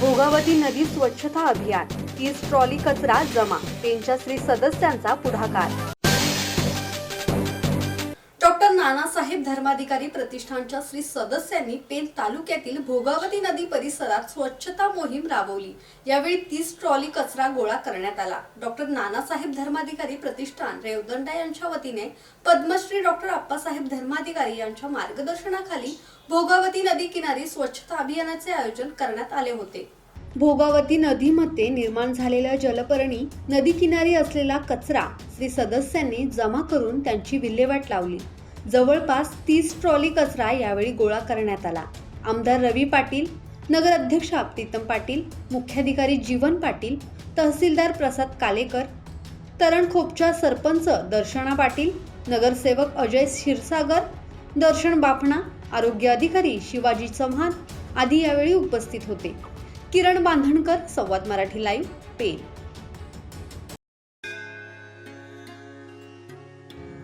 भोगावती नदी स्वच्छता अभियान तीस ट्रॉली कचरा जमा पेनच्या सदस्यांचा पुढाकार. नानासाहेब धर्माधिकारी प्रतिष्ठानच्या श्री सदस्यांनी पेन तालुक्यातील भोगावती नदी परिसरात स्वच्छता मोहीम राबवली. यावेळी तीस ट्रॉली कचरा गोळा करण्यात आला. डॉक्टर नानासाहेब धर्माधिकारी प्रतिष्ठान रेवदंडा यांच्या वतीने पद्मश्री डॉक्टर आप्पासाहेब धर्माधिकारी यांच्या मार्गदर्शनाखाली भोगावती नदी किनारी स्वच्छता अभियानाचे आयोजन करण्यात आले होते. भोगावती नदीमध्ये निर्माण झालेल्या जलपर्णी नदी किनारी असलेला कचरा श्री सदस्यांनी जमा करून त्यांची विल्हेवाट लावली. जवळपास तीस ट्रॉली कचरा यावेळी गोळा करण्यात आला. आमदार रवी पाटील नगराध्यक्ष आपतितम पाटील मुख्याधिकारी जीवन पाटील तहसीलदार प्रसाद कालेकर तरणखोपच्या सरपंच दर्शना पाटील नगरसेवक अजय क्षीरसागर दर्शन बाफणा आरोग्य अधिकारी शिवाजी चव्हाण आदी यावेळी उपस्थित होते. Kiran Bandhankar Samvad Marathi live pen